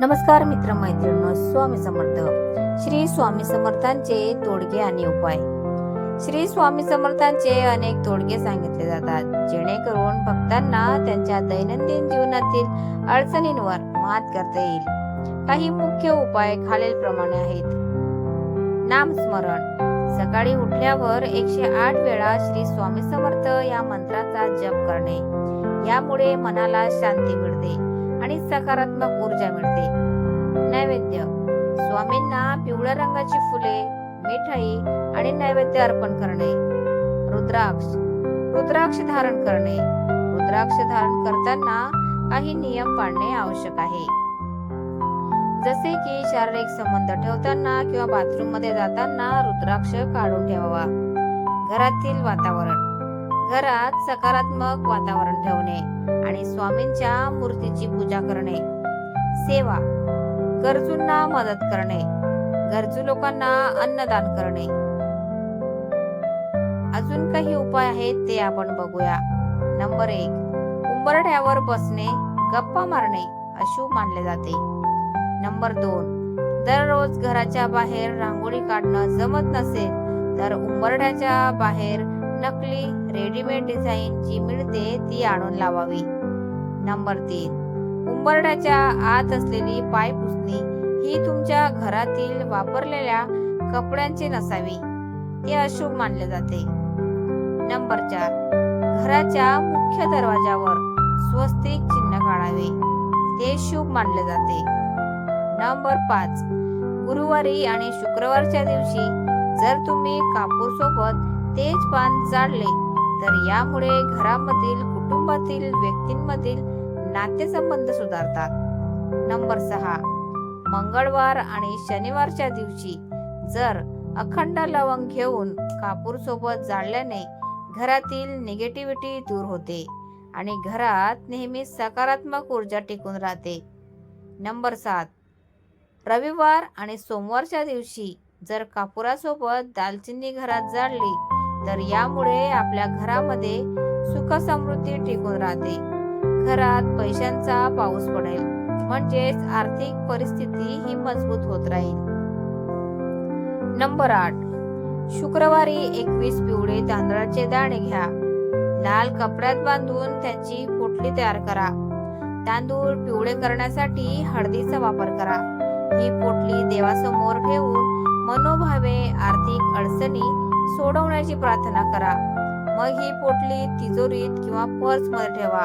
नमस्कार मित्र मैत्रिणी स्वामी समर्थ. श्री स्वामी समर्थांचे तोडगे आणि उपाय. श्री स्वामी समर्थांचे अनेक तोडगे सांगितले जातात जेणेकरून भक्तांना त्यांच्या दैनंदिन जीवनातील अडचणींवर मात करता येईल. काही मुख्य उपाय खालीलप्रमाणे आहेत. नामस्मरण. सकाळी उठल्यावर एकशे आठ वेळा श्री स्वामी समर्थ या मंत्राचा जप करणे. यामुळे मनाला शांती मिळते. आणि सकारात्मक ऊर्जा मिळते. नैवेद्य. स्वामींना पिवळ्या रंगाची फुले मिठाई आणि नैवेद्य अर्पण करणे. रुद्राक्ष. रुद्राक्ष धारण करणे. रुद्राक्ष धारण करताना काही नियम पाळणे आवश्यक आहे. जसे की शारीरिक संबंध ठेवताना किंवा बाथरूममध्ये जाताना रुद्राक्ष काढून ठेवावा. घरातील वातावरण. घरात सकारात्मक वातावरण ठेवणे आणि स्वामींच्या मूर्तीची पूजा करणे. सेवा. गरजूंना मदत करणे. गरजू लोकांना अन्नदान करणे. अजून काही उपाय आहेत ते आपण बघूया. नंबर एक. उंबरठ्यावर बसणे गप्पा मारणे अशुभ मानले जाते. नंबर दोन. दररोज घराच्या बाहेर रांगोळी काढणं जमत नसेल तर उंबरठ्याच्या बाहेर नकली रेडीमेड डिझाईन जी मिळते ती आणून लावावी. नंबर तीन. उंबरड्याच्या आत असलेली पाय पुसणी ही तुमच्या घरातील वापरलेल्या कपड्यांची नसावी ते अशुभ मानले जाते. नंबर चार. घराच्या मुख्य दरवाजावर स्वस्तिक चिन्ह काढावे ते शुभ मानले जाते. नंबर पाच. गुरुवारी आणि शुक्रवारच्या दिवशी जर तुम्ही कापूर सोबत तेज पान जाळले तर यामुळे घरामधील कुटुंबातील व्यक्तींमधील नातेसंबंध सुधारतात. नंबर सहा. मंगळवार आणि शनिवारच्या दिवशी जर अखंड लवंग घेऊन कापूर सोबत जाळल्याने घरातील निगेटिव्हिटी दूर होते आणि घरात नेहमी सकारात्मक ऊर्जा टिकून राहते. नंबर सात. रविवार आणि सोमवारच्या दिवशी जर कापुरासोबत दालचिनी घरात जाळली तर यामुळे आपल्या घरामध्ये सुख समृद्धी टिकून राहते. घरात पैशांचा पाऊस पडेल म्हणजेच आर्थिक परिस्थिती ही मजबूत होत राहील. नंबर आठ. शुक्रवारी एकवीस पिवळे तांदळाचे दाणे घ्या. लाल कपड्यात बांधून त्याची पोटली तयार करा. तांदूळ पिवळे करण्यासाठी हळदीचा वापर करा. ही पोटली देवासमोर ठेवून मनोभावे आर्थिक अडचणी सोडवण्याची प्रार्थना करा. मग ही पोटली तिजोरीत किंवा पर्समध्ये ठेवा.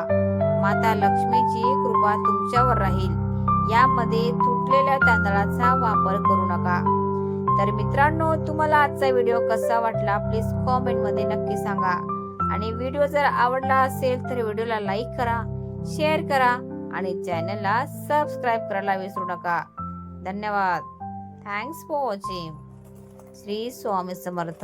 माता लक्ष्मीची कृपा तुमच्यावर राहील. यामध्ये तुटलेल्या तांदळाचा वापर करू नका. तर मित्रांनो तुम्हाला आजचा व्हिडिओ कसा वाटला प्लीज कॉमेंटमध्ये नक्की सांगा. आणि व्हिडिओ जर आवडला असेल तर व्हिडिओला लाईक करा शेअर करा आणि चॅनलला सबस्क्राईब करायला विसरू नका. धन्यवाद. Thanks for watching Shri Swami Samarth